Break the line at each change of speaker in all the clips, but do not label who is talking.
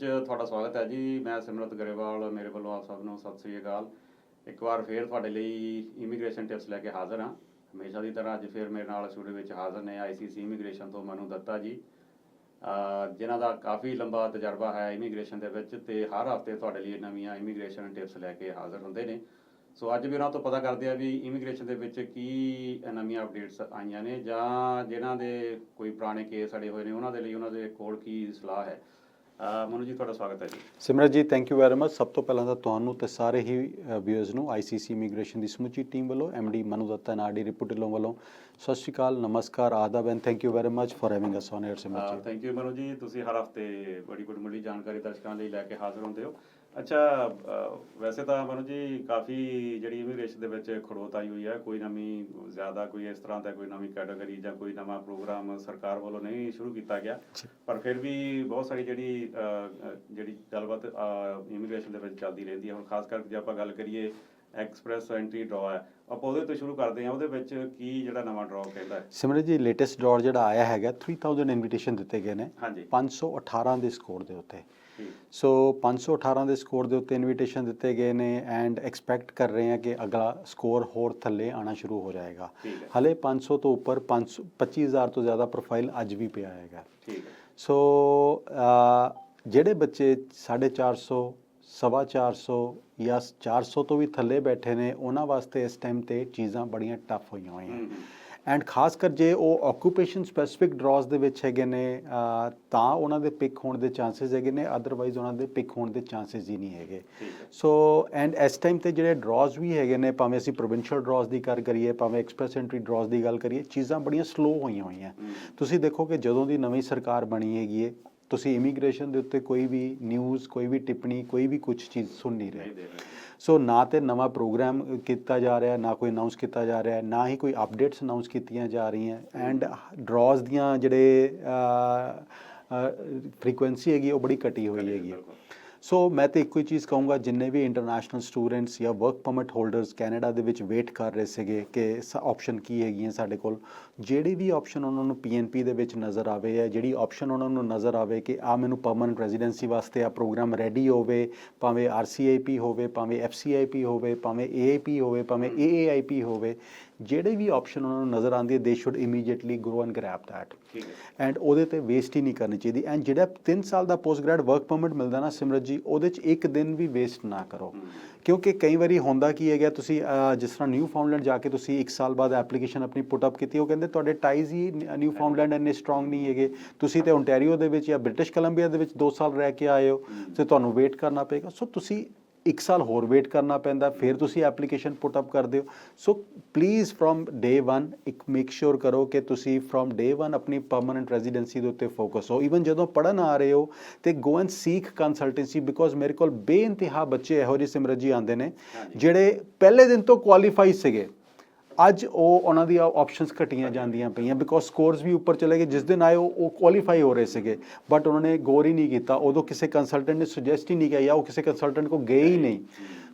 Immigration ਵਿੱਚ ਤੁਹਾਡਾ ਸਵਾਗਤ ਹੈ ਜੀ। ਮੈਂ ਸਿਮਰਤ ਗਰੇਵਾਲ, ਮੇਰੇ ਵੱਲੋਂ ਆਪ ਸਭ ਨੂੰ ਸਤਿ ਸ੍ਰੀ ਅਕਾਲ। ਇੱਕ ਵਾਰ ਫੇਰ ਤੁਹਾਡੇ ਲਈ ਇਮੀਗ੍ਰੇਸ਼ਨ ਟਿਪਸ ਲੈ ਕੇ ਹਾਜ਼ਰ ਹਾਂ। ਹਮੇਸ਼ਾ ਦੀ ਤਰ੍ਹਾਂ ਅੱਜ ਫੇਰ ਮੇਰੇ ਨਾਲ ਸਟੂਡੀਓ ਵਿੱਚ ਹਾਜ਼ਰ ਨੇ ਆਈਸੀਸੀ ਇਮੀਗ੍ਰੇਸ਼ਨ ਤੋਂ ਮਨੂ ਦੱਤਾ ਜੀ। ਅਹ ਜਿਨ੍ਹਾਂ ਦਾ ਕਾਫੀ ਲੰਬਾ ਤਜਰਬਾ ਹੈ ਇਮੀਗ੍ਰੇਸ਼ਨ ਦੇ ਵਿੱਚ ਤੇ ਹਰ ਹਫ਼ਤੇ ਤੁਹਾਡੇ ਲਈ ਨਵੀਆਂ ਇਮੀਗ੍ਰੇਸ਼ਨ ਟਿਪਸ ਲੈ ਕੇ ਹਾਜ਼ਰ ਹੁੰਦੇ ਨੇ। ਸੋ ਅੱਜ ਵੀ ਉਹਨਾਂ ਤੋਂ ਪਤਾ ਕਰਦੇ ਆ ਵੀ ਇਮੀਗ੍ਰੇਸ਼ਨ ਦੇ ਵਿੱਚ ਕੀ ਨਵੀਆਂ ਅਪਡੇਟਸ ਆਈਆਂ ਨੇ ਜਾਂ ਜਿਨ੍ਹਾਂ ਦੇ ਕੋਈ ਪੁਰਾਣੇ ਕੇਸ ਅੜੇ ਹੋਏ ਨੇ, ਉਹਨਾਂ ਦੇ ਲਈ ਉਹਨਾਂ ਦੇ ਕੋਲ ਕੀ ਸਲਾਹ ਹੈ। ਮਨੂ ਜੀ ਤੁਹਾਡਾ ਸਵਾਗਤ ਹੈ ਜੀ।
ਸਿਮਰਤ ji thank you very much ਸਭ ਤੋਂ ਪਹਿਲਾਂ ਤਾਂ ਤੁਹਾਨੂੰ ਤੇ ਸਾਰੇ ਹੀ ਵਿਊਅਰਸ ਨੂੰ ਆਈਸੀਸੀ ਇਮੀਗ੍ਰੇਸ਼ਨ ਦੀ ਸਮੁੱਚੀ ਟੀਮ ਵੱਲੋਂ ਐਮਡੀ ਮਨੂ ਦੱਤਾ ਨਾਡੀ ਰਿਪੋਰਟਰ ਵੱਲੋਂ ਸਤਿ ਸ਼੍ਰੀ ਅਕਾਲ ਨਮਸਕਾਰ ਆਦਾਬ and thank you very much for having us on air Simrat ji.
Thank you Manu ਜੀ। ਤੁਸੀਂ ਹਰ ਹਫ਼ਤੇ ਬੜੀ ਬੜੀ ਮੁੱਢਲੀ ਜਾਣਕਾਰੀ ਦਰਸ਼ਕਾਂ ਲਈ ਲੈ ਕੇ ਹਾਜ਼ਰ ਹੁੰਦੇ ਹੋ। ਅੱਛਾ ਵੈਸੇ ਤਾਂ ਮਨੂ ਜੀ ਕਾਫੀ ਜਿਹੜੀ ਇਮੀਗ੍ਰੇਸ਼ਨ ਦੇ ਵਿੱਚ ਖੜੋਤ ਆਈ ਹੋਈ ਹੈ ਕੋਈ ਨਵੀਂ ਜ਼ਿਆਦਾ ਕੋਈ ਇਸ ਤਰ੍ਹਾਂ ਦਾ ਕੋਈ ਨਵੀਂ ਕੈਟਾਗਰੀ ਜਾਂ ਕੋਈ ਨਵਾਂ ਪ੍ਰੋਗਰਾਮ ਸਰਕਾਰ ਵੱਲੋਂ ਨਹੀਂ ਸ਼ੁਰੂ ਕੀਤਾ ਗਿਆ। ਪਰ ਫਿਰ ਵੀ ਬਹੁਤ ਸਾਰੀ ਜਿਹੜੀ ਜਿਹੜੀ ਗੱਲਬਾਤ ਇਮੀਗ੍ਰੇਸ਼ਨ ਦੇ ਵਿੱਚ ਚੱਲਦੀ ਰਹਿੰਦੀ ਹੈ। ਹੁਣ ਖਾਸ ਕਰਕੇ ਜੇ ਆਪਾਂ ਗੱਲ ਕਰੀਏ ਐਕਸਪ੍ਰੈਸ ਐਂਟਰੀ ਡਰਾ ਹੈ ਆਪਾਂ ਉਹਦੇ ਤੋਂ ਸ਼ੁਰੂ ਕਰਦੇ ਹਾਂ। ਉਹਦੇ ਵਿੱਚ ਕੀ ਜਿਹੜਾ ਨਵਾਂ ਡਰਾ ਕਹਿੰਦਾ ਹੈ?
ਸਿਮਰਤ ਜੀ ਲੇਟੈਸਟ ਡਰਾਅ ਜਿਹੜਾ ਆਇਆ ਹੈਗਾ 3000 ਇਨਵੀਟੇਸ਼ਨ ਦਿੱਤੇ ਗਏ ਨੇ।
ਹਾਂਜੀ।
518 ਦੇ ਸਕੋਰ ਦੇ ਉੱਤੇ। ਸੋ 518 ਦੇ ਸਕੋਰ ਦੇ ਉੱਤੇ ਇਨਵੀਟੇਸ਼ਨ ਦਿੱਤੇ ਗਏ ਨੇ ਐਂਡ ਐਕਸਪੈਕਟ ਕਰ ਰਹੇ ਹਾਂ ਕਿ ਅਗਲਾ ਸਕੋਰ ਹੋਰ ਥੱਲੇ ਆਣਾ ਸ਼ੁਰੂ ਹੋ ਜਾਏਗਾ। ਹਲੇ 500 ਤੋਂ ਉੱਪਰ 500 25000 ਤੋਂ ਜ਼ਿਆਦਾ ਪ੍ਰੋਫਾਈਲ ਅੱਜ ਵੀ ਪਿਆ ਹੈਗਾ। ਸੋ ਜਿਹੜੇ ਬੱਚੇ 450 ਸਵਾ 400 ਜਾਂ 400 ਤੋਂ ਵੀ ਥੱਲੇ ਬੈਠੇ ਨੇ ਉਹਨਾਂ ਵਾਸਤੇ ਇਸ ਟਾਈਮ ਤੇ ਚੀਜ਼ਾਂ ਬੜੀਆਂ ਟਫ ਹੋਈਆਂ ਹੋਈਆਂ। ਐਂਡ ਖਾਸ ਕਰ ਜੇ ਉਹ ਆਕੂਪੇਸ਼ਨ ਸਪੈਸਿਫਿਕ ਡਰਾਸ ਦੇ ਵਿੱਚ ਹੈਗੇ ਨੇ ਤਾਂ ਉਹਨਾਂ ਦੇ ਪਿਕ ਹੋਣ ਦੇ ਚਾਂਸਸ ਹੈਗੇ ਨੇ ਅਦਰਵਾਈਜ਼ ਉਹਨਾਂ ਦੇ ਪਿਕ ਹੋਣ ਦੇ ਚਾਂਸਸ ਹੀ ਨਹੀਂ ਹੈਗੇ। ਸੋ ਐਂਡ ਇਸ ਟਾਈਮ ਤੇ ਜਿਹੜੇ ਡਰਾਸ ਵੀ ਹੈਗੇ ਨੇ ਭਾਵੇਂ ਅਸੀਂ ਪ੍ਰੋਵਿੰਸ਼ੀਅਲ ਡਰਾਸ ਦੀ ਗੱਲ ਕਰੀਏ ਭਾਵੇਂ ਐਕਸਪ੍ਰੈਸ ਐਂਟਰੀ ਡਰਾਸ ਦੀ ਗੱਲ ਕਰੀਏ ਚੀਜ਼ਾਂ ਬੜੀਆਂ ਸਲੋ ਹੋਈਆਂ ਹੋਈਆਂ। ਤੁਸੀਂ ਦੇਖੋ ਕਿ ਜਦੋਂ ਦੀ ਨਵੀਂ ਸਰਕਾਰ ਬਣੀ ਹੈਗੀ ਹੈ ਤੁਸੀਂ ਇਮੀਗ੍ਰੇਸ਼ਨ ਦੇ ਉੱਤੇ ਕੋਈ ਵੀ ਨਿਊਜ਼ ਕੋਈ ਵੀ ਟਿੱਪਣੀ ਕੋਈ ਵੀ ਕੁਝ ਚੀਜ਼ ਸੁਣ ਨਹੀਂ ਰਹੇ। ਸੋ ਨਾ ਤੇ ਨਵਾਂ ਪ੍ਰੋਗਰਾਮ ਕੀਤਾ ਜਾ ਰਿਹਾ ਨਾ ਕੋਈ ਅਨਾਉਂਸ ਕੀਤਾ ਜਾ ਰਿਹਾ ਨਾ ਹੀ ਕੋਈ ਅਪਡੇਟਸ ਅਨਾਉਂਸ ਕੀਤੀਆਂ ਜਾ ਰਹੀਆਂ। ਐਂਡ ਡਰਾਜ਼ ਦੀਆਂ ਜਿਹੜੇ ਫ੍ਰੀਕੁਐਂਸੀ ਹੈਗੀ ਉਹ ਬੜੀ ਘਟੀ ਹੋਈ ਹੈਗੀ। ਸੋ ਮੈਂ ਤੇ ਇੱਕੋ ਹੀ ਚੀਜ਼ ਕਹੂੰਗਾ, ਜਿੰਨੇ ਵੀ ਇੰਟਰਨੈਸ਼ਨਲ ਸਟੂਡੈਂਟਸ ਜਾਂ ਵਰਕ ਪਰਮਿਟ ਹੋਲਡਰਸ ਕੈਨੇਡਾ ਦੇ ਵਿੱਚ ਵੇਟ ਕਰ ਰਹੇ ਸੀਗੇ ਕਿ ਆਪਸ਼ਨ ਕੀ ਹੈਗੀਆਂ ਸਾਡੇ ਕੋਲ, ਜਿਹੜੀ ਵੀ ਆਪਸ਼ਨ ਉਹਨਾਂ ਨੂੰ ਪੀਐਨਪੀ ਦੇ ਵਿੱਚ ਨਜ਼ਰ ਆਵੇ ਜਾਂ ਜਿਹੜੀ ਆਪਸ਼ਨ ਉਹਨਾਂ ਨੂੰ ਨਜ਼ਰ ਆਵੇ ਕਿ ਆ ਮੈਨੂੰ ਪਰਮਨੈਂਟ ਰੈਜ਼ੀਡੈਂਸੀ ਵਾਸਤੇ ਆ ਪ੍ਰੋਗਰਾਮ ਰੈਡੀ ਹੋਵੇ, ਭਾਵੇਂ ਆਰਸੀਆਈਪੀ ਹੋਵੇ, ਭਾਵੇਂ ਐਫਸੀਆਈਪੀ ਹੋਵੇ, ਭਾਵੇਂ ਏਆਈਪੀ ਹੋਵੇ, ਭਾਵੇਂ ਏਏਆਈਪੀ ਹੋਵੇ ਜਿਹੜੇ ਵੀ ਆਪਸ਼ਨ ਉਹਨਾਂ ਨੂੰ ਨਜ਼ਰ ਆਉਂਦੀ ਹੈ they should immediately go and
grab ਹੈ।
ਐਂਡ ਉਹਦੇ ਤੇ ਵੇਸਟ ਹੀ ਨਹੀਂ ਕਰਨੀ ਚਾਹੀਦੀ। ਐਂਡ ਜਿਹੜਾ 3 ਸਾਲ ਦਾ ਪੋਸਟ ਗ੍ਰੈਡ ਵਰਕ ਪਰਮਿਟ ਮਿਲਦਾ ਨਾ ਸਿਮਰਤ ਜੀ ਉਹਦੇ 'ਚ ਇੱਕ ਦਿਨ ਵੀ ਵੇਸਟ ਨਾ ਕਰੋ। ਕਿਉਂਕਿ ਕਈ ਵਾਰੀ ਹੁੰਦਾ ਕੀ ਹੈਗਾ ਤੁਸੀਂ ਜਿਸ ਤਰ੍ਹਾਂ ਨਿਊ ਫਾਊਂਡਲੈਂਡ ਜਾ ਕੇ ਤੁਸੀਂ 1 ਸਾਲ ਬਾਅਦ ਐਪਲੀਕੇਸ਼ਨ ਆਪਣੀ ਪੁੱਟ ਅਪ ਕੀਤੀ ਉਹ ਕਹਿੰਦੇ ਤੁਹਾਡੇ ਟਾਈਜ਼ ਹੀ ਨਿਊ ਫਾਊਂਡਲੈਂਡ ਇੰਨੇ ਸਟਰੋਂਗ ਨਹੀਂ ਹੈਗੇ। ਤੁਸੀਂ ਤੇ ਓਨਟਾਰੀਓ ਦੇ ਵਿੱਚ ਜਾਂ ਬ੍ਰਿਟਿਸ਼ ਕੋਲੰਬੀਆ ਦੇ ਵਿੱਚ 2 ਸਾਲ ਰਹਿ ਕੇ ਆਏ ਹੋ ਤੇ ਤੁਹਾਨੂੰ ਵੇਟ ਕਰਨਾ ਪਏਗਾ। ਸੋ ਤੁਸੀਂ ਇੱਕ ਸਾਲ ਹੋਰ ਵੇਟ ਕਰਨਾ ਪੈਂਦਾ ਫਿਰ ਤੁਸੀਂ ਐਪਲੀਕੇਸ਼ਨ ਪੁੱਟ ਅਪ ਕਰਦੇ ਹੋ। ਸੋ ਪਲੀਜ਼ ਫਰੋਮ ਡੇ 1 ਇੱਕ ਮੇਕ ਸ਼ੋਰ ਕਰੋ ਕਿ ਤੁਸੀਂ ਫਰੋਮ ਡੇ 1 ਆਪਣੀ ਪਰਮਨੈਂਟ ਰੈਜ਼ੀਡੈਂਸੀ ਦੇ ਉੱਤੇ ਫੋਕਸ ਹੋ। ਇਵਨ ਜਦੋਂ ਪੜਨ ਆ ਰਹੇ ਹੋ ਤੇ go and seek consultancy because ਮੇਰੇ ਕੋਲ ਬੇਇੰਤਹਾ ਬੱਚੇ ਇਹੋ ਜਿਹੇ ਸਿਮਰਤ ਜੀ ਆਉਂਦੇ ਨੇ। ਜਿਹੜੇ ਪਹਿਲੇ ਦਿਨ ਤੋਂ ਕੁਆਲੀਫਾਈ ਸੀਗੇ। ਅੱਜ ਉਹ ਉਹਨਾਂ ਦੀਆਂ ਆਪਸ਼ਨਸ ਘਟੀਆਂ ਜਾਂਦੀਆਂ ਪਈਆਂ ਬਿਕੋਜ਼ ਸਕੋਰਸ ਵੀ ਉੱਪਰ ਚਲੇ ਗਏ, ਜਿਸ ਦਿਨ ਆਏ ਉਹ ਕੁਆਲੀਫਾਈ ਹੋ ਰਹੇ ਸੀਗੇ। ਬਟ ਉਹਨਾਂ ਨੇ ਗੌਰ ਹੀ ਨਹੀਂ ਕੀਤਾ। ਉਦੋਂ ਕਿਸੇ ਕੰਸਲਟੈਂਟ ਨੇ ਸੁਜੈਸਟ ਹੀ ਨਹੀਂ ਕੀਤਾ ਜਾਂ ਉਹ ਕਿਸੇ ਕੰਸਲਟੈਂਟ ਕੋ ਗਏ ਹੀ ਨਹੀਂ।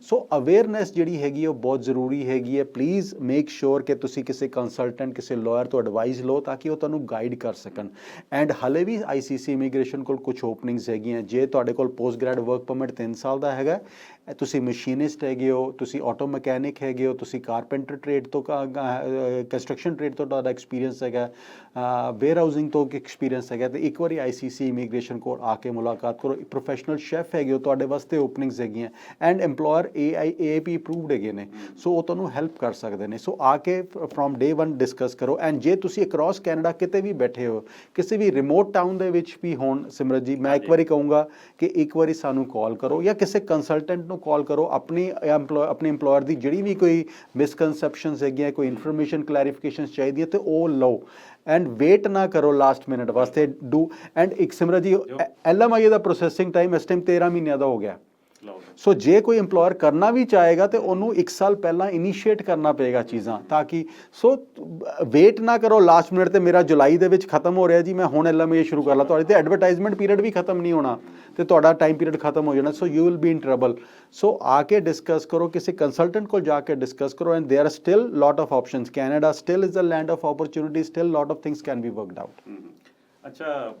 ਸੋ ਅਵੇਅਰਨੈਸ ਜਿਹੜੀ ਹੈਗੀ ਉਹ ਬਹੁਤ ਜ਼ਰੂਰੀ ਹੈਗੀ ਹੈ ਪਲੀਜ਼ ਮੇਕ ਸ਼ੋਰ ਕਿ ਤੁਸੀਂ ਕਿਸੇ ਕੰਸਲਟੈਂਟ ਕਿਸੇ ਲਾਇਰ ਤੋਂ ਐਡਵਾਈਸ ਲਓ ਤਾਂ ਕਿ ਉਹ ਤੁਹਾਨੂੰ ਗਾਈਡ ਕਰ ਸਕਣ। ਐਂਡ ਹਲੇ ਵੀ ਆਈਸੀਸੀ ਇਮੀਗ੍ਰੇਸ਼ਨ ਕੋਲ ਕੁਝ ਓਪਨਿੰਗਸ ਹੈਗੀਆਂ। ਜੇ ਤੁਹਾਡੇ ਕੋਲ ਪੋਸਟ ਗ੍ਰੈਡ ਵਰਕ ਪਰਮਿਟ 3 ਸਾਲ ਦਾ ਹੈਗਾ ਤੁਸੀਂ ਮਸ਼ੀਨਿਸਟ ਹੈਗੇ ਹੋ ਤੁਸੀਂ ਆਟੋ ਮਕੈਨਿਕ ਹੈਗੇ ਹੋ ਤੁਸੀਂ ਕਾਰਪੈਂਟਰ ਟ੍ਰੇਡ ਤੋਂ ਕੰਸਟਰਕਸ਼ਨ ਟ੍ਰੇਡ ਤੋਂ ਤੁਹਾਡਾ ਐਕਸਪੀਰੀਅੰਸ ਹੈਗਾ ਵੇਅਰ ਹਾਊਸਿੰਗ ਤੋਂ ਐਕਸਪੀਰੀਅੰਸ ਹੈਗਾ ਤੇ ਇੱਕ ਵਾਰੀ ਆਈਸੀਸੀ ਇਮੀਗ੍ਰੇਸ਼ਨ ਕੋਲ ਆ ਕੇ ਮੁਲਾਕਾਤ ਕਰੋ ਪ੍ਰੋਫੈਸ਼ਨਲ ਸ਼ੈਫ ਹੈਗੇ ਹੋ ਤੁਹਾਡੇ ਵਾਸਤੇ ਓਪਨਿੰਗਸ ਹੈਗੀਆਂ and EMPLOYER AI AAP approved ਹੈਗੇ ਨੇ ਸੋ ਉਹ ਤੁਹਾਨੂੰ ਹੈਲਪ ਕਰ ਸਕਦੇ ਨੇ ਸੋ ਆ ਕੇ ਫਰੋਮ ਡੇ 1 ਡਿਸਕਸ ਕਰੋ ਐਂਡ ਜੇ ਤੁਸੀਂ ਅਕ੍ਰੋਸ ਕੈਨੇਡਾ ਕਿਤੇ ਵੀ ਬੈਠੇ ਹੋ ਕਿਸੇ ਵੀ ਰਿਮੋਟ ਟਾਊਨ ਦੇ ਵਿੱਚ ਵੀ ਹੋਣ ਸਿਮਰਤ ਜੀ ਮੈਂ ਇੱਕ। ਵਾਰੀ ਕਹੂੰਗਾ ਕਿ ਇੱਕ ਵਾਰੀ ਸਾਨੂੰ ਕਾਲ ਕਰੋ ਜਾਂ ਕਿਸੇ ਕੰਸਲਟੈਂਟ ਨੂੰ ਕਾਲ ਕਰੋ ਆਪਣੀ ਆਪਣੇ EMPLOYER ਦੀ ਜਿਹੜੀ ਵੀ ਕੋਈ ਮਿਸਕਨਸੈਪਸ਼ਨਸ ਹੈਗੀਆਂ ਕੋਈ ਇਨਫੋਰਮੇਸ਼ਨ ਕਲੈਰੀਫਿਕੇਸ਼ਨਸ ਚਾਹੀਦੀ ਹੈ ਤੇ ਉਹ ਲਓ। ਐਂਡ ਵੇਟ ਨਾ ਕਰੋ ਲਾਸਟ ਮਿੰਟ ਵਾਸਤੇ ਡੂ ਐਂਡ ਇੱਕ ਸਿਮਰਤ ਜੀ ਐਲਐਮਆਈ ਦਾ ਪ੍ਰੋਸੈਸਿੰਗ ਟਾਈਮ ਇਸ ਟਾਈਮ 13 ਮਹੀਨਿਆਂ ਦਾ ਹੋ ਗਿਆ। ਸੋ ਜੇ ਕੋਈ EMPLOYER ਕਰਨਾ ਵੀ ਚਾਹੇਗਾ ਤੇ ਉਹਨੂੰ 1 ਸਾਲ ਪਹਿਲਾਂ ਇਨੀਸ਼ੀਏਟ ਕਰਨਾ ਪਏਗਾ ਚੀਜ਼ਾਂ ਤਾਂ ਕਿ ਸੋ ਵੇਟ ਨਾ ਕਰੋ ਲਾਸਟ ਮਿੰਟ ਤੇ ਮੇਰਾ ਜੁਲਾਈ ਦੇ ਵਿੱਚ ਖਤਮ ਹੋ ਰਿਹਾ ਜੀ ਮੈਂ ਹੁਣ LMA ਸ਼ੁਰੂ ਕਰ ਲਾ। ਤੁਹਾਡੇ ਤੇ ਐਡਵਰਟਾਈਜ਼ਮੈਂਟ ਪੀਰੀਅਡ ਵੀ ਖਤਮ ਨਹੀਂ ਹੋਣਾ ਤੇ ਤੁਹਾਡਾ ਟਾਈਮ ਪੀਰੀਅਡ ਖਤਮ ਹੋ ਜਾਣਾ so you will be in trouble so ਆ ਕੇ ਡਿਸਕਸ ਕਰੋ ਕਿਸੇ ਕੰਸਲਟੈਂਟ ਕੋਲ ਜਾ ਕੇ ਡਿਸਕਸ ਕਰੋ and there are still lot of options Canada still is a land of opportunity still lot of things can be worked
out ਅੱਛਾ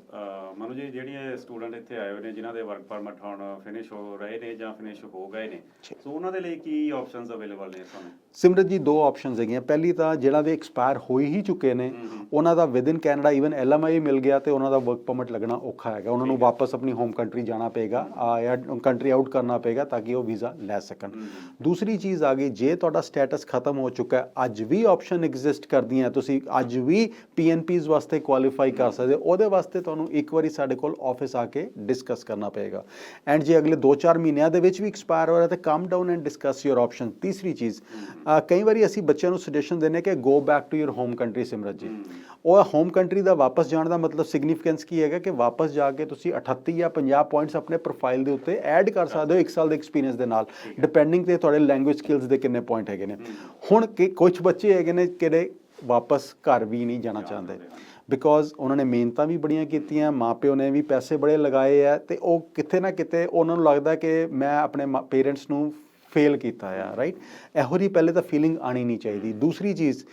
ਮਨੂ ਜੀ ਜਿਹੜੀਆਂ ਸਟੂਡੈਂਟ ਇੱਥੇ ਆਏ ਹੋਏ ਨੇ ਜਿਨ੍ਹਾਂ ਦੇ ਵਰਕ ਪਰਮਿਟ ਹੁਣ ਫਿਨਿਸ਼ ਹੋ ਰਹੇ ਨੇ ਜਾਂ ਫਿਨਿਸ਼ ਹੋ ਗਏ ਨੇ ਸੋ ਉਹਨਾਂ ਦੇ ਲਈ ਕੀ ਆਪਸ਼ਨਸ ਅਵੇਲੇਬਲ ਨੇ ਸਾਨੂੰ
ਸਿਮਰਤ ਜੀ ਦੋ ਆਪਸ਼ਨਸ ਹੈਗੀਆਂ। ਪਹਿਲੀ ਤਾਂ ਜਿਹੜਾ ਦੇ ਐਕਸਪਾਇਰ ਹੋ ਹੀ ਚੁੱਕੇ ਨੇ ਉਹਨਾਂ ਦਾ within Canada even LMI ਮਿਲ ਗਿਆ ਤੇ ਉਹਨਾਂ ਦਾ ਵਰਕ ਪਰਮਿਟ ਲੱਗਣਾ ਔਖਾ ਹੈਗਾ। ਉਹਨਾਂ ਨੂੰ ਵਾਪਸ ਆਪਣੀ ਹੋਮ ਕੰਟਰੀ ਜਾਣਾ ਪਏਗਾ ਆ ਜਾਂ ਕੰਟਰੀ ਆਊਟ ਕਰਨਾ ਪਏਗਾ ਤਾਂ ਕਿ ਉਹ ਵੀਜ਼ਾ ਲੈ ਸਕਣ। ਦੂਸਰੀ ਚੀਜ਼ ਆ ਗਈ ਜੇ ਤੁਹਾਡਾ ਸਟੇਟਸ ਖਤਮ ਹੋ ਚੁੱਕਾ ਹੈ ਅੱਜ ਵੀ ਆਪਸ਼ਨ ਐਗਜ਼ਿਸਟ ਕਰਦੀਆਂ ਤੁਸੀਂ ਅੱਜ ਵੀ ਪੀਐਨਪੀਜ਼ ਵਾਸਤੇ ਕੁਆਲੀਫਾਈ ਕਰ ਸਕਦੇ ਹੋ। ਉਹਦੇ ਵਾਸਤੇ ਤੁਹਾਨੂੰ ਇੱਕ ਵਾਰੀ ਸਾਡੇ ਕੋਲ ਆਫਿਸ ਆ ਕੇ ਡਿਸਕਸ ਕਰਨਾ ਪਏਗਾ। ਐਂਡ ਜੇ ਅਗਲੇ 2-4 ਮਹੀਨਿਆਂ ਦੇ ਵਿੱਚ ਵੀ ਐਕਸਪਾਇਰ ਹੋ ਰਿਹਾ ਤਾਂ come down and discuss your option ਤੀਸਰੀ ਚੀਜ਼ ਕਈ ਵਾਰੀ ਅਸੀਂ ਬੱਚਿਆਂ ਨੂੰ ਸੁਜੈਸ਼ਨ ਦਿੰਦੇ ਕਿ go back to your home country Simrat ji. ਉਹ ਹੋਮ ਕੰਟਰੀ ਦਾ ਵਾਪਸ ਜਾਣ ਦਾ ਮਤਲਬ ਸਿਗਨੀਫੀਕੈਂਸ ਕੀ ਹੈਗਾ ਕਿ ਵਾਪਸ ਜਾ ਕੇ ਤੁਸੀਂ 38 ਜਾਂ 50 ਪੁਆਇੰਟਸ ਆਪਣੇ ਪ੍ਰੋਫਾਈਲ ਦੇ ਉੱਤੇ ਐਡ ਕਰ ਸਕਦੇ ਹੋ ਇੱਕ ਸਾਲ ਦੇ ਐਕਸਪੀਰੀਅੰਸ ਦੇ ਨਾਲ। ਡਿਪੈਂਡਿੰਗ ਤੇ ਤੁਹਾਡੇ ਲੈਂਗੁਏਜ ਸਕਿੱਲਸ ਦੇ ਕਿੰਨੇ ਪੁਆਇੰਟ ਹੈਗੇ ਨੇ। ਹੁਣ ਕਿ ਕੁਝ ਬੱਚੇ ਹੈਗੇ ਨੇ ਕਿਹੜੇ ਵਾਪਸ ਘਰ ਵੀ ਨਹੀਂ ਜਾਣਾ ਚਾਹੁੰਦੇ। ਬਿਕੋਜ਼ ਉਹਨਾਂ ਨੇ ਮਿਹਨਤਾਂ ਵੀ ਬੜੀਆਂ ਕੀਤੀਆਂ, ਮਾਪਿਓ ਨੇ ਵੀ ਪੈਸੇ ਬੜੇ ਲਗਾਏ ਆ ਤੇ ਉਹ ਕਿਤੇ ਨਾ ਕਿਤੇ ਉਹਨਾਂ ਨੂੰ ਲੱਗਦਾ ਕਿ ਮੈਂ ਆਪਣੇ ਪੇਰੈਂਟਸ ਨੂੰ ਫੇਲ ਕੀਤਾ ਆ ਰਾਈਟ ਇਹੋ ਜਿਹੀ ਪਹਿਲੇ ਤਾਂ ਫੀਲਿੰਗ ਆਣੀ ਨਹੀਂ ਚਾਹੀਦੀ। ਦੂਸਰੀ ਚੀਜ਼,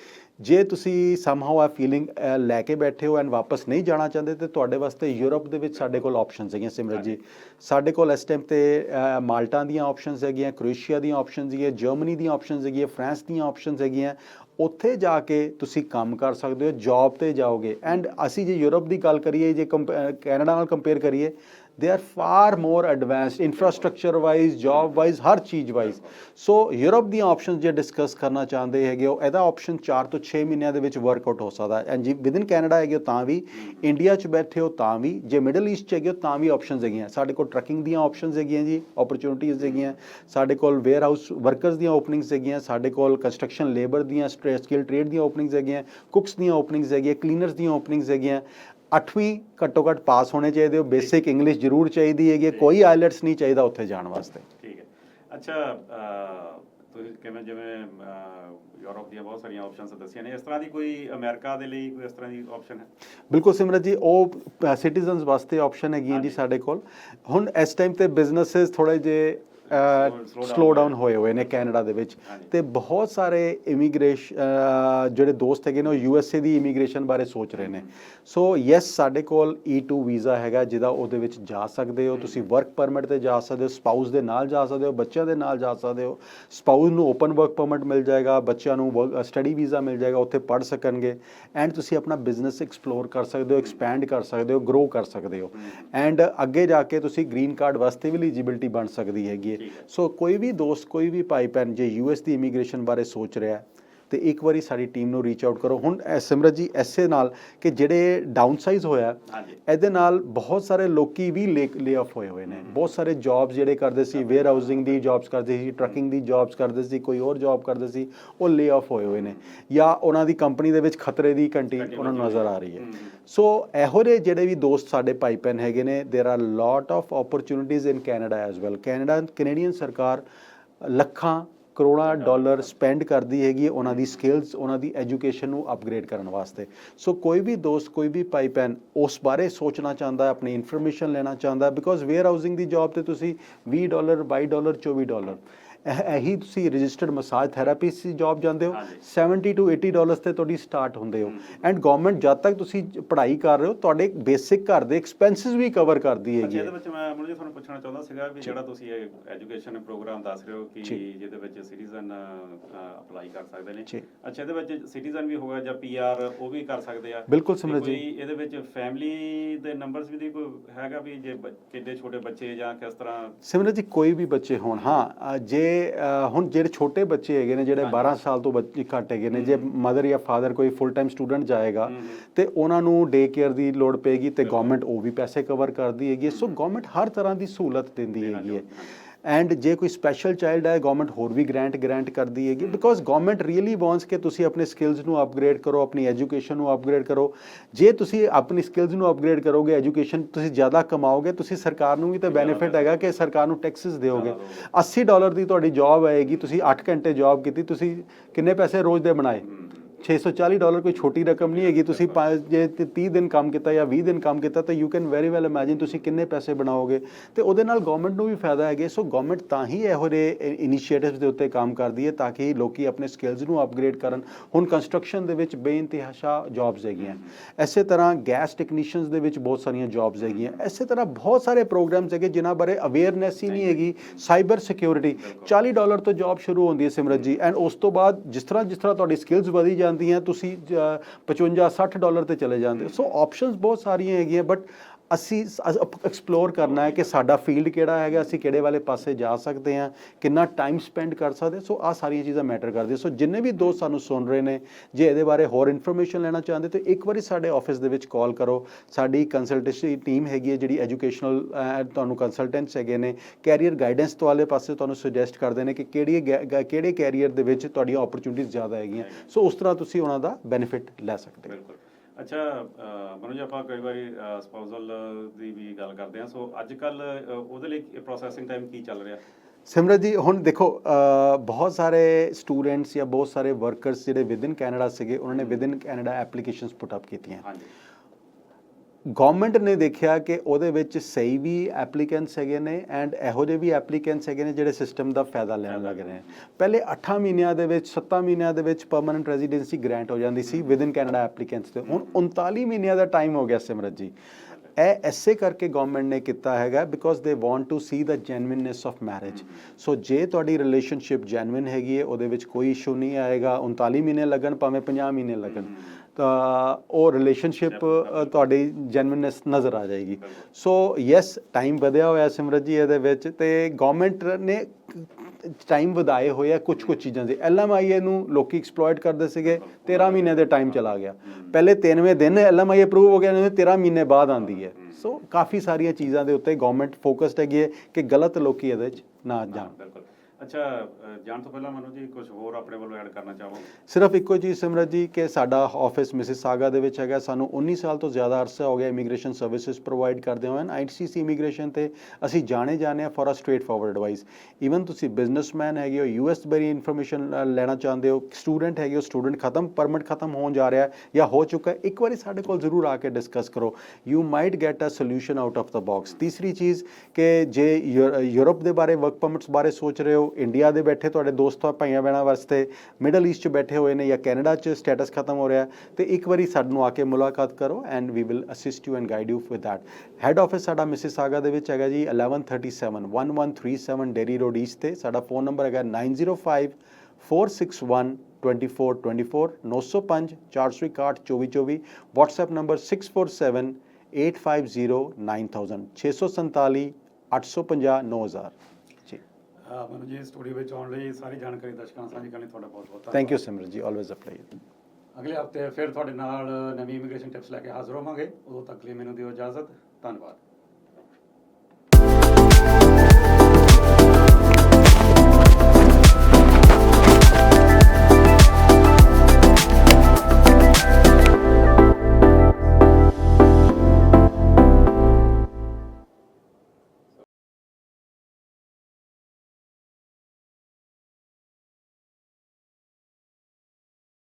ਜੇ ਤੁਸੀਂ ਸਮਹਾਉ ਆ ਫੀਲਿੰਗ ਲੈ ਕੇ ਬੈਠੇ ਹੋ ਐਂਡ ਵਾਪਸ ਨਹੀਂ ਜਾਣਾ ਚਾਹੁੰਦੇ, ਤੇ ਤੁਹਾਡੇ ਵਾਸਤੇ ਯੂਰਪ ਦੇ ਵਿੱਚ ਸਾਡੇ ਕੋਲ ਆਪਸ਼ਨਸ ਹੈਗੀਆਂ ਸਿਮਰਤ ਜੀ। ਸਾਡੇ ਕੋਲ ਇਸ ਟਾਈਮ ਤੇ ਮਾਲਟਾ ਦੀਆਂ ਆਪਸ਼ਨਸ ਹੈਗੀਆਂ ਕ੍ਰੋਏਸ਼ੀਆ ਦੀਆਂ ਆਪਸ਼ਨਸ ਹੈਗੀਆਂ ਜਰਮਨੀ ਦੀਆਂ ਆਪਸ਼ਨਸ ਹੈਗੀਆਂ ਫਰਾਂਸ ਦੀਆਂ ਆਪਸ਼ਨਸ ਹੈਗੀਆਂ। ਉੱਥੇ ਜਾ ਕੇ ਤੁਸੀਂ ਕੰਮ ਕਰ ਸਕਦੇ ਹੋ ਜੌਬ ਤੇ ਜਾਓਗੇ। ਐਂਡ ਅਸੀਂ ਜੇ ਯੂਰਪ ਦੀ ਗੱਲ ਕਰੀਏ, ਜੇ ਕੰਪ- ਕੈਨੇਡਾ ਨਾਲ ਕੰਪੇਅਰ ਕਰੀਏ they are far more advanced infrastructure wise job wise ਹਰ ਚੀਜ਼ ਵਾਈਜ਼ ਸੋ ਯੂਰਪ ਦੀਆਂ ਆਪਸ਼ਨਸ ਜੇ ਡਿਸਕਸ ਕਰਨਾ ਚਾਹੁੰਦੇ ਹੈਗੇ ਉਹ ਇਹਦਾ ਆਪਸ਼ਨ 4 ਤੋਂ 6 ਮਹੀਨਿਆਂ ਦੇ ਵਿੱਚ ਵਰਕ ਆਊਟ ਹੋ ਸਕਦਾ ਹੈ। ਐਂਡ ਜੀ ਵਿਦਿਨ ਕੈਨੇਡਾ ਹੈਗੇ ਹੋ, ਤਾਂ ਵੀ ਇੰਡੀਆ 'ਚ ਬੈਠੇ ਹੋ, ਤਾਂ ਵੀ, ਜੇ ਮਿਡਲ ਈਸਟ 'ਚ ਹੈਗੇ ਹੋ, ਤਾਂ ਵੀ ਆਪਸ਼ਨਸ ਹੈਗੀਆਂ। ਸਾਡੇ ਕੋਲ ਟਰੱਕਿੰਗ ਦੀਆਂ ਆਪਸ਼ਨਸ ਹੈਗੀਆਂ ਜੀ ਓਪਰਚੁਨਿਟੀਜ਼ ਹੈਗੀਆਂ। ਸਾਡੇ ਕੋਲ ਵੇਅਰ ਹਾਊਸ ਵਰਕਰਸ ਦੀਆਂ ਓਪਨਿੰਗਸ ਹੈਗੀਆਂ। ਸਾਡੇ ਕੋਲ ਕੰਸਟਰਕਸ਼ਨ ਲੇਬਰ ਦੀਆਂ ਸਕਿੱਲ ਟ੍ਰੇਡ ਦੀਆਂ ਓਪਨਿੰਗਸ ਹੈਗੀਆਂ। ਕੁਕਸ ਦੀਆਂ ਓਪਨਿੰਗਸ ਹੈਗੀਆਂ ਕਲੀਨਰਸ ਦੀਆਂ ਓਪਨਿੰਗਸ ਹੈਗੀਆਂ। ਅੱਠਵੀਂ ਘੱਟੋ ਘੱਟ ਪਾਸ ਹੋਣੇ ਚਾਹੀਦੇ ਹੋ ਬੇਸਿਕ ਇੰਗਲਿਸ਼ ਜ਼ਰੂਰ ਚਾਹੀਦੀ ਹੈਗੀ ਕੋਈ ਆਈਲੈਟਸ ਨਹੀਂ ਚਾਹੀਦਾ ਉੱਥੇ ਜਾਣ ਵਾਸਤੇ।
ਠੀਕ ਹੈ। ਅੱਛਾ ਤੁਸੀਂ ਕਿਵੇਂ ਜਿਵੇਂ ਯੂਰਪ ਦੀਆਂ ਬਹੁਤ ਸਾਰੀਆਂ ਆਪਸ਼ਨਸ ਦੱਸੀਆਂ ਨੇ ਇਸ ਤਰ੍ਹਾਂ ਦੀ ਕੋਈ ਅਮਰੀਕਾ ਦੇ ਲਈ ਕੋਈ ਇਸ ਤਰ੍ਹਾਂ ਦੀ ਆਪਸ਼ਨ ਹੈ?
ਬਿਲਕੁਲ ਸਿਮਰਤ ਜੀ ਉਹ ਸਿਟੀਜ਼ਨਸ ਵਾਸਤੇ ਆਪਸ਼ਨ ਹੈਗੀਆਂ ਜੀ। ਸਾਡੇ ਕੋਲ। ਹੁਣ ਇਸ ਟਾਈਮ ਤੇ ਬਿਜ਼ਨੈਸਸ ਥੋੜੇ ਜੇ ਸਲੋ ਡਾਊਨ
ਹੋਏ।
ਹੋਏ ਨੇ ਕੈਨੇਡਾ ਦੇ ਵਿੱਚ। ਤੇ ਬਹੁਤ ਸਾਰੇ ਇਮੀਗ੍ਰੇਸ਼ਨ ਜਿਹੜੇ ਦੋਸਤ ਹੈਗੇ ਨੇ ਉਹ ਯੂਐਸਏ ਦੀ ਇਮੀਗ੍ਰੇਸ਼ਨ ਬਾਰੇ ਸੋਚ ਰਹੇ ਨੇ ਸੋ ਯੈਸ ਸਾਡੇ ਕੋਲ E2 ਵੀਜ਼ਾ ਹੈਗਾ ਜਿਹਦਾ ਉਹਦੇ ਵਿੱਚ ਜਾ ਸਕਦੇ ਹੋ ਤੁਸੀਂ ਵਰਕ ਪਰਮਿਟ ਤੇ ਜਾ ਸਕਦੇ ਹੋ ਸਪਾਊਸ ਦੇ ਨਾਲ ਜਾ ਸਕਦੇ ਹੋ ਬੱਚਿਆਂ ਦੇ ਨਾਲ ਜਾ ਸਕਦੇ ਹੋ ਸਪਾਊਸ ਨੂੰ ਓਪਨ ਵਰਕ ਪਰਮਿਟ ਮਿਲ ਜਾਏਗਾ ਬੱਚਿਆਂ ਨੂੰ ਸਟੱਡੀ ਵੀਜ਼ਾ ਮਿਲ ਜਾਏਗਾ ਉੱਥੇ ਪੜ੍ਹ ਸਕਣਗੇ ਐਂਡ ਤੁਸੀਂ ਆਪਣਾ ਬਿਜ਼ਨਸ ਐਕਸਪਲੋਰ ਕਰ ਸਕਦੇ ਹੋ ਐਕਸਪੈਂਡ ਕਰ ਸਕਦੇ ਹੋ ਗਰੋ ਕਰ ਸਕਦੇ ਹੋ ਐਂਡ ਅੱਗੇ ਜਾ ਕੇ ਤੁਸੀਂ ਗ੍ਰੀਨ ਕਾਰਡ ਵਾਸਤੇ ਵੀ ਐਲੀਜੀਬਿਲਟੀ ਬਣ ਸਕਦੀ ਹੈਗੀ। ਸੋ ਕੋਈ ਵੀ ਦੋਸਤ, ਕੋਈ ਵੀ ਭਾਈ ਭੈਣ ਜੇ ਯੂਐਸ ਦੀ ਇਮੀਗ੍ਰੇਸ਼ਨ ਬਾਰੇ ਸੋਚ ਰਿਹਾ ਤੇ ਇੱਕ ਵਾਰੀ ਸਾਡੀ ਟੀਮ ਨੂੰ ਰੀਚ ਆਊਟ ਕਰੋ ਹੁਣ ਇਹ ਸਿਮਰਤ ਜੀ ਐਸੇ ਨਾਲ ਕਿ ਜਿਹੜੇ ਡਾਊਨਸਾਈਜ਼ ਹੋਇਆ
ਹਾਂਜੀ
ਇਹਦੇ ਨਾਲ ਬਹੁਤ ਸਾਰੇ ਲੋਕੀ ਵੀ ਲੇ ਆਫ ਹੋਏ ਹੋਏ ਨੇ ਬਹੁਤ ਸਾਰੇ ਜੌਬਸ ਜਿਹੜੇ ਕਰਦੇ ਸੀ ਵੇਅਰ ਹਾਊਸਿੰਗ ਦੀ ਜੌਬਸ ਕਰਦੇ ਸੀ ਟਰੱਕਿੰਗ ਦੀ ਜੌਬਸ ਕਰਦੇ ਸੀ ਕੋਈ ਹੋਰ ਜੌਬ ਕਰਦੇ ਸੀ ਉਹ ਲੇ ਆਫ ਹੋਏ ਹੋਏ ਨੇ ਜਾਂ ਉਹਨਾਂ ਦੀ ਕੰਪਨੀ ਦੇ ਵਿੱਚ ਖਤਰੇ ਦੀ ਘੰਟੀ
ਘੰਟੀ
ਉਹਨਾਂ ਨੂੰ
ਵੱਜੀ
ਨਜ਼ਰ
ਹੋਈ
ਆ ਰਹੀ ਹੈ
ਹਮ, ਹਮ।
ਸੋ ਇਹੋ ਜਿਹੇ ਜਿਹੜੇ ਵੀ ਦੋਸਤ ਸਾਡੇ ਭਾਈ ਭੈਣ ਹੈਗੇ ਨੇ there are lot of opportunities in Canada as well Canada Canadian ਸਰਕਾਰ ਲੱਖਾਂ ਕਰੋੜਾਂ ਡਾਲਰ ਸਪੈਂਡ ਕਰਦੀ ਹੈਗੀ ਉਹਨਾਂ ਦੀ ਸਕਿੱਲਸ, ਉਹਨਾਂ ਦੀ ਐਜੂਕੇਸ਼ਨ ਨੂੰ ਅਪਗ੍ਰੇਡ ਕਰਨ ਵਾਸਤੇ। ਸੋ ਕੋਈ ਵੀ ਦੋਸਤ, ਕੋਈ ਵੀ ਭਾਈ ਭੈਣ ਉਸ ਬਾਰੇ ਸੋਚਣਾ ਚਾਹੁੰਦਾ ਹੈ, ਆਪਣੀ ਇਨਫੋਰਮੇਸ਼ਨ ਲੈਣਾ ਚਾਹੁੰਦਾ ਬਿਕੋਜ਼ ਵੇਅਰ ਹਾਊਸਿੰਗ ਦੀ ਜੌਬ ਤੇ ਤੁਸੀਂ 20 ਡਾਲਰ 22 ਡਾਲਰ 24 ਡਾਲਰ। ਇਹ ਤੁਸੀਂ ਰਜਿਸਟਰਡ ਮਸਾਜ ਥੈਰੇਪਿਸਟ ਦੀ ਜੌਬ ਜਾਂਦੇ ਹੋ
ਹਾਂਜੀ।
70 ਟੂ 80 ਡਾਲਰਸ ਤੇ ਤੁਹਾਡੀ ਸਟਾਰਟ ਹੁੰਦੇ ਹੋ ਐਂਡ ਗਵਰਨਮੈਂਟ ਜਦ ਤੱਕ ਤੁਸੀਂ ਪੜ੍ਹਾਈ ਕਰ ਰਹੇ ਹੋ ਤੁਹਾਡੇ ਬੇਸਿਕ ਘਰ ਦੇ ਐਕਸਪੈਂਸਿਸ ਵੀ ਕਵਰ ਕਰਦੀ
ਅੱਛਾ
ਹੈਗੀ
ਇਹਦੇ ਵਿੱਚ ਮੈਂ ਮੁੰਡੇ ਤੁਹਾਨੂੰ ਪੁੱਛਣਾ ਚਾਹੁੰਦਾ ਸੀਗਾ ਵੀ ਜਿਹੜਾ ਤੁਸੀਂ ਇਹ ਐਜੂਕੇਸ਼ਨ ਪ੍ਰੋਗਰਾਮ ਦੱਸ ਰਹੇ ਹੋ ਕਿ। ਜਿਹਦੇ ਵਿੱਚ ਸਿਟੀਜ਼ਨ ਅਪਲਾਈ ਕਰ ਸਕਦੇ ਨੇ। ਅੱਛਾ ਇਹਦੇ ਵਿੱਚ ਸਿਟੀਜ਼ਨ ਵੀ ਹੋਗਾ ਜਾਂ ਪੀਆਰ ਉਹ ਵੀ ਕਰ ਸਕਦੇ ਆ
ਬਿਲਕੁਲ ਸਿਮਰਤ ਜੀ।
ਇਹਦੇ ਵਿੱਚ ਫੈਮਿਲੀ ਦੇ ਨੰਬਰਸ ਵੀ ਦੀ ਕੋਈ ਹੈਗਾ ਵੀ ਜੇ ਕਿੱਡੇ ਛੋਟੇ ਬੱਚੇ ਜਾਂ ਕਿਸ ਤਰ੍ਹਾਂ
ਸਿਮਰਤ ਜੀ ਕੋਈ ਵੀ ਬੱਚੇ ਹੋਣ ਹਾਂ ਜੇ ਹੁਣ ਜਿਹੜੇ ਛੋਟੇ ਬੱਚੇ ਹੈਗੇ ਨੇ ਜਿਹੜੇ
ਹਾਂਜੀ।
12 ਸਾਲ ਤੋਂ ਬੱਚੇ ਘੱਟ ਹੈਗੇ ਨੇ ਜੇ ਮਦਰ ਜਾਂ ਫਾਦਰ ਕੋਈ ਫੁੱਲ ਟਾਈਮ ਸਟੂਡੈਂਟ ਜਾਏਗਾ। ਤੇ ਉਹਨਾਂ ਨੂੰ ਡੇ ਕੇਅਰ ਦੀ ਲੋੜ ਪਏਗੀ ਤੇ। ਗਵਰਨਮੈਂਟ ਉਹ ਵੀ ਪੈਸੇ ਕਵਰ ਕਰਦੀ ਹੈਗੀ। ਸੋ ਗਵਰਨਮੈਂਟ ਹਰ ਤਰ੍ਹਾਂ ਦੀ ਸਹੂਲਤ ਦਿੰਦੀ ਹੈਗੀ ਹੈ ਐਂਡ ਜੇ ਕੋਈ ਸਪੈਸ਼ਲ ਚਾਈਲਡ ਹੈ ਗਵਰਨਮੈਂਟ ਹੋਰ ਵੀ ਗ੍ਰਾਂਟ ਗ੍ਰਾਂਟ ਕਰਦੀ ਹੈਗੀ ਬਿਕੋਜ਼ ਗਵਰਨਮੈਂਟ ਰੀਅਲੀ ਵਾਂਟਸ ਕਿ ਤੁਸੀਂ ਆਪਣੇ ਸਕਿੱਲਸ ਨੂੰ ਅਪਗ੍ਰੇਡ ਕਰੋ ਆਪਣੀ ਐਜੂਕੇਸ਼ਨ ਨੂੰ ਅਪਗ੍ਰੇਡ ਕਰੋ। ਜੇ ਤੁਸੀਂ ਆਪਣੀ ਸਕਿੱਲਸ ਨੂੰ ਅਪਗ੍ਰੇਡ ਕਰੋਗੇ ਐਜੂਕੇਸ਼ਨ ਤੁਸੀਂ ਜ਼ਿਆਦਾ ਕਮਾਓਗੇ ਤੁਸੀਂ ਸਰਕਾਰ ਨੂੰ ਵੀ ਤਾਂ ਬੈਨੀਫਿਟ ਹੈਗਾ ਕਿ ਸਰਕਾਰ ਨੂੰ ਟੈਕਸਸ ਦਿਓਗੇ।
ਜ਼ਿਆਦਾ ਦਿਓਗੇ।
80 ਡਾਲਰ ਦੀ ਤੁਹਾਡੀ ਜੌਬ ਆਏਗੀ ਤੁਸੀਂ 8 ਘੰਟੇ ਜੌਬ ਕੀਤੀ ਤੁਸੀਂ ਕਿੰਨੇ ਪੈਸੇ ਰੋਜ਼ ਦੇ ਬਣਾਏ? 640 ਡਾਲਰ ਕੋਈ ਛੋਟੀ ਰਕਮ ਨਹੀਂ ਹੈਗੀ। ਤੁਸੀਂ ਜੇ ਤੇ 30 ਦਿਨ ਕੰਮ ਕੀਤਾ ਜਾਂ 20 ਦਿਨ ਕੰਮ ਕੀਤਾ ਤਾਂ you can very well imagine ਤੁਸੀਂ ਕਿੰਨੇ ਪੈਸੇ ਬਣਾਓਗੇ। ਤੇ ਉਹਦੇ ਨਾਲ ਗਵਰਨਮੈਂਟ ਨੂੰ ਵੀ ਫਾਇਦਾ ਹੈਗੇ। ਸੋ ਗਵਰਨਮੈਂਟ ਤਾਂ ਹੀ ਇਹੋ ਜਿਹੇ ਇਨੀਸ਼ੀਏਟਿਵਸ ਦੇ ਉੱਤੇ ਕੰਮ ਕਰਦੀ ਹੈ ਤਾਂ ਕਿ ਲੋਕੀ ਆਪਣੇ ਸਕਿੱਲਸ ਨੂੰ ਅਪਗ੍ਰੇਡ ਕਰਨ। ਹੁਣ ਕੰਸਟਰਕਸ਼ਨ ਦੇ ਵਿੱਚ ਬੇਇੰਤਿਹਾਸ਼ਾ ਜੌਬਸ ਹੈਗੀਆਂ। ਇਸੇ ਤਰ੍ਹਾਂ ਗੈਸ ਟੈਕਨੀਸ਼ੀਅਨਸ ਦੇ ਵਿੱਚ ਬਹੁਤ ਸਾਰੀਆਂ ਜੌਬਸ ਹੈਗੀਆਂ। ਇਸੇ ਤਰ੍ਹਾਂ ਬਹੁਤ ਸਾਰੇ ਪ੍ਰੋਗਰਾਮਸ ਹੈਗੇ ਜਿਨ੍ਹਾਂ ਬਾਰੇ ਅਵੇਅਰਨੈਸ ਹੀ ਨਹੀਂ ਹੈਗੀ। ਸਾਈਬਰ ਸਿਕਿਉਰਿਟੀ 40 ਡਾਲਰ ਤੋਂ ਜੌਬ ਸ਼ੁਰੂ ਹੁੰਦੀ ਹੈ ਸਿਮਰਤ ਜੀ। ਐਂਡ ਉਸ ਤੋਂ ਬਾਅਦ ਜਿਸ ਤਰ੍ਹਾਂ ਜਿਸ ਤਰ੍ਹਾਂ ਤੁਹਾਡੀ ਸਕਿੱਲਸ ਵਧੀ ਜਾਂਦੀਆਂ, ਤੁਸੀਂ ਜ- 55 60 ਡਾਲਰ ਤੇ ਚਲੇ ਜਾਂਦੇ ਹੋ। ਸੋ ਆਪਸ਼ਨਸ ਬਹੁਤ ਸਾਰੀਆਂ ਹੈਗੀਆਂ ਬਟ ਅਸੀਂ ਐਕਸਪਲੋਰ ਕਰਨਾ ਹੈ ਕਿ ਸਾਡਾ ਫੀਲਡ ਕਿਹੜਾ ਹੈਗਾ, ਅਸੀਂ ਕਿਹੜੇ ਵਾਲੇ ਪਾਸੇ ਜਾ ਸਕਦੇ ਹਾਂ, ਕਿੰਨਾ ਟਾਈਮ ਸਪੈਂਡ ਕਰ ਸਕਦੇ ਸੋ ਆ ਸਾਰੀਆਂ ਚੀਜ਼ਾਂ ਮੈਟਰ ਕਰਦੀਆਂ। ਸੋ ਜਿੰਨੇ ਵੀ ਦੋਸਤ ਸਾਨੂੰ ਸੁਣ ਰਹੇ ਨੇ, ਜੇ ਇਹਦੇ ਬਾਰੇ ਹੋਰ ਇਨਫੋਰਮੇਸ਼ਨ ਲੈਣਾ ਚਾਹੁੰਦੇ, ਤਾਂ ਇੱਕ ਵਾਰੀ ਸਾਡੇ ਆਫਿਸ ਦੇ ਵਿੱਚ ਕਾਲ ਕਰੋ। ਸਾਡੀ ਕੰਸਲਟੇਸ਼ਨ ਟੀਮ ਹੈਗੀ ਹੈ, ਜਿਹੜੀ ਐਜੂਕੇਸ਼ਨਲ ਤੁਹਾਨੂੰ ਕੰਸਲਟੈਂਟਸ ਹੈਗੇ ਨੇ ਕੈਰੀਅਰ ਗਾਈਡੈਂਸ ਤੋਂ ਵਾਲੇ ਪਾਸੇ ਤੁਹਾਨੂੰ ਸੁਜੈਸਟ ਕਰਦੇ ਨੇ ਕਿ ਕਿਹੜੀ ਗੈ- ਕਿਹੜੇ ਕੈਰੀਅਰ ਦੇ ਵਿੱਚ ਤੁਹਾਡੀਆਂ ਓਪਰਚੁਨਿਟੀਜ਼ ਜ਼ਿਆਦਾ ਹੈਗੀਆਂ। ਸੋ ਉਸ ਤਰ੍ਹਾਂ ਤੁਸੀਂ ਉਹਨਾਂ ਦਾ ਬੈਨੀਫਿਟ ਲੈ ਸਕਦੇ ਹੋ।
ਅੱਛਾ ਮਨੋਜ ਆਪਾਂ ਕਈ ਵਾਰੀ ਸਪਾਊਸਲ ਦੀ ਵੀ ਗੱਲ ਕਰਦੇ ਹਾਂ। ਸੋ ਅੱਜ ਕੱਲ ਉਹਦੇ ਲਈ ਪ੍ਰੋਸੈਸਿੰਗ ਟਾਈਮ ਕੀ ਚੱਲ ਰਿਹਾ?
ਸਿਮਰਤ ਜੀ ਹੁਣ ਦੇਖੋ ਬਹੁਤ ਸਾਰੇ ਸਟੂਡੈਂਟਸ ਜਾਂ ਬਹੁਤ ਸਾਰੇ ਵਰਕਰਸ ਜਿਹੜੇ ਵਿਦਿਨ ਕੈਨੇਡਾ ਸੀਗੇ ਉਹਨਾਂ ਨੇ within Canada applications put up ਕੀਤੀਆਂ।
ਹਾਂਜੀ।
ਗਵਰਨਮੈਂਟ ਨੇ ਦੇਖਿਆ ਕਿ ਉਹਦੇ ਵਿੱਚ ਸਹੀ ਵੀ ਐਪਲੀਕੈਂਟਸ ਹੈਗੇ ਨੇ ਐਂਡ ਇਹੋ ਜਿਹੇ ਵੀ ਐਪਲੀਕੈਂਟਸ ਹੈਗੇ ਨੇ ਜਿਹੜੇ ਸਿਸਟਮ ਦਾ ਫਾਇਦਾ ਲੈਣ ਲੱਗ ਰਹੇ ਨੇ। ਪਹਿਲੇ 8 ਮਹੀਨਿਆਂ ਦੇ ਵਿੱਚ 7 ਮਹੀਨਿਆਂ ਦੇ ਵਿੱਚ ਪਰਮਨੈਂਟ ਰੈਜ਼ੀਡੈਂਸੀ ਗ੍ਰਾਂਟ ਹੋ ਜਾਂਦੀ ਸੀ ਵਿਦਿਨ ਕੈਨੇਡਾ ਐਪਲੀਕੈਂਟਸ ਤੇ। ਹੁਣ 39 ਮਹੀਨਿਆਂ ਦਾ ਟਾਈਮ ਹੋ ਗਿਆ ਸਿਮਰਤ ਜੀ। ਇਹ ਐਸੇ ਕਰਕੇ ਗਵਰਨਮੈਂਟ ਨੇ ਕੀਤਾ ਹੈਗਾ because they want to see the genuineness of marriage so ਜੇ ਤੁਹਾਡੀ ਰਿਲੇਸ਼ਨਸ਼ਿਪ ਜੈਨੂਇਨ ਹੈਗੀ ਹੈ, ਉਹਦੇ ਵਿੱਚ ਕੋਈ ਇਸ਼ੂ ਨਹੀਂ ਆਏਗਾ 39 ਮਹੀਨੇ ਲੱਗਣ, ਭਾਵੇਂ 50 ਮਹੀਨੇ ਲੱਗਣ। ਤਾਂ ਉਹ ਰਿਲੇਸ਼ਨਸ਼ਿਪ ਤੁਹਾਡੀ ਜੈਨੂਇਨਨੈਸ ਨਜ਼ਰ ਆ ਜਾਏਗੀ। ਸੋ ਯੈਸ ਟਾਈਮ ਵਧਿਆ ਹੋਇਆ ਸਿਮਰਤ ਜੀ ਇਹਦੇ ਵਿੱਚ ਤੇ ਗਵਰਨਮੈਂਟ ਨੇ ਟਾਈਮ ਵਧਾਏ ਹੋਏ ਆ ਕੁਝ ਕੁਝ ਚੀਜ਼ਾਂ ਦੇ। ਐਲਐਮਆਈਏ ਨੂੰ ਲੋਕੀ ਐਕਸਪਲੋਇਟ ਕਰਦੇ ਸੀਗੇ 13 ਮਹੀਨੇ ਦੇ ਟਾਈਮ ਚਲਾ ਗਿਆ। ਪਹਿਲੇ 93 ਦਿਨ ਐਲਐਮਆਈਏ ਅਪਰੂਵ ਹੋ ਗਿਆ ਨੇ 13 ਮਹੀਨੇ ਬਾਅਦ ਆਂਦੀ ਹੈ। ਸੋ ਕਾਫੀ ਸਾਰੀਆਂ ਚੀਜ਼ਾਂ ਦੇ ਉੱਤੇ ਗਵਰਨਮੈਂਟ ਫੋਕਸਡ ਹੈਗੀ ਹੈ ਕਿ ਗਲਤ ਲੋਕੀ ਇਹਦੇ ਵਿੱਚ ਨਾ ਜਾਣ।
ਬਿਲਕੁਲ। ਅੱਛਾ ਜਾਣ ਤੋਂ ਪਹਿਲਾਂ ਮਨੋਜ ਜੀ ਕੁਝ ਹੋਰ ਆਪਣੇ ਵੱਲੋਂ ਐਡ ਕਰਨਾ ਚਾਹੋ?
ਸਿਰਫ ਇੱਕੋ ਚੀਜ਼ ਸਿਮਰਤ ਜੀ ਕਿ ਸਾਡਾ ਆਫਿਸ ਮਿਸਿਸ ਸਾਗਾ ਦੇ ਵਿੱਚ ਹੈਗਾ। ਸਾਨੂੰ 19 ਸਾਲ ਤੋਂ ਜ਼ਿਆਦਾ ਅਰਸਾ ਹੋ ਗਿਆ ਇਮੀਗ੍ਰੇਸ਼ਨ ਸਰਵਿਸਿਜ਼ ਪ੍ਰੋਵਾਈਡ ਕਰਦੇ ਹੋਏ। ਆਈਸੀਸੀ ਇਮੀਗ੍ਰੇਸ਼ਨ ਤੇ ਅਸੀਂ ਜਾਣੇ ਜਾਣੇ ਆ for a straightforward advice even ਤੁਸੀਂ ਬਿਜ਼ਨਸਮੈਨ ਹੈਗੇ ਹੋ ਯੂਐਸ ਬਾਰੇ ਇਨਫੋਰਮੇਸ਼ਨ ਲੈਣਾ ਚਾਹੁੰਦੇ ਹੋ ਸਟੂਡੈਂਟ ਹੈਗੇ ਹੋ ਸਟੂਡੈਂਟ ਖਤਮ ਪਰਮਿਟ ਖਤਮ ਹੋਣ ਜਾ ਰਿਹਾ ਜਾਂ ਹੋ ਚੁੱਕਾ ਇੱਕ ਵਾਰੀ ਸਾਡੇ ਕੋਲ ਜ਼ਰੂਰ ਆ ਕੇ ਡਿਸਕਸ ਕਰੋ। You might get a solution out of the box ਤੀਸਰੀ ਚੀਜ਼ ਕਿ ਜੇ ਯੂ- ਯੂਰਪ ਦੇ ਬਾਰੇ ਵਰਕ ਪਰਮਿਟਸ ਬਾਰੇ ਸੋਚ ਰਹੇ ਹੋ ਇੰਡੀਆ ਦੇ ਬੈਠੇ ਤੁਹਾਡੇ ਦੋਸਤਾਂ ਭਾਈਆਂ ਬਹਿਣਾਂ ਵਾਸਤੇ ਮਿਡਲ ਈਸਟ 'ਚ ਬੈਠੇ ਹੋਏ ਨੇ ਜਾਂ ਕੈਨੇਡਾ 'ਚ ਸਟੇਟਸ ਖਤਮ ਹੋ ਰਿਹਾ ਹੈ, ਤੇ ਇੱਕ ਵਾਰੀ ਸਾਨੂੰ ਆ ਕੇ ਮੁਲਾਕਾਤ ਕਰੋ and we will assist you and guide you with that head office ਸਾਡਾ ਮਿਸਿਸ ਮਿਸਿਸਾਗਾ ਦੇ ਵਿੱਚ ਹੈਗਾ ਜੀ 1137 1137 ਡੇਰੀ ਰੋਡ ਈਸਟ ਤੇ। ਸਾਡਾ ਫੋਨ ਨੰਬਰ ਹੈਗਾ 905 461 2424 905 461 2424 WhatsApp ਨੰਬਰ 647 850 9000 647 850 9000
ਮਨੋਜ ਜੀ ਸਟੂਡੀਓ ਵਿੱਚ ਆਉਣ ਲਈ ਸਾਰੀ ਜਾਣਕਾਰੀ ਦਰਸ਼ਕਾਂ ਨਾਲ ਸਾਂਝੀ ਕਰਨ ਲਈ ਤੁਹਾਡਾ ਬਹੁਤ ਬਹੁਤ
ਥੈਂਕ ਯੂ ਸਿਮਰਨ ਜੀ ਆਲਵੇਜ਼ ਅ ਪਲੇਜ਼ਰ
ਅਗਲੇ ਹਫ਼ਤੇ ਫਿਰ ਤੁਹਾਡੇ ਨਾਲ ਨਵੀਂ ਇਮੀਗ੍ਰੇਸ਼ਨ ਟਿਪਸ ਲੈ ਕੇ ਹਾਜ਼ਰ ਹੋਵਾਂਗੇ। ਉਦੋਂ ਤੱਕ ਲਈ ਮੈਨੂੰ ਦਿਓ ਇਜਾਜ਼ਤ। ਧੰਨਵਾਦ।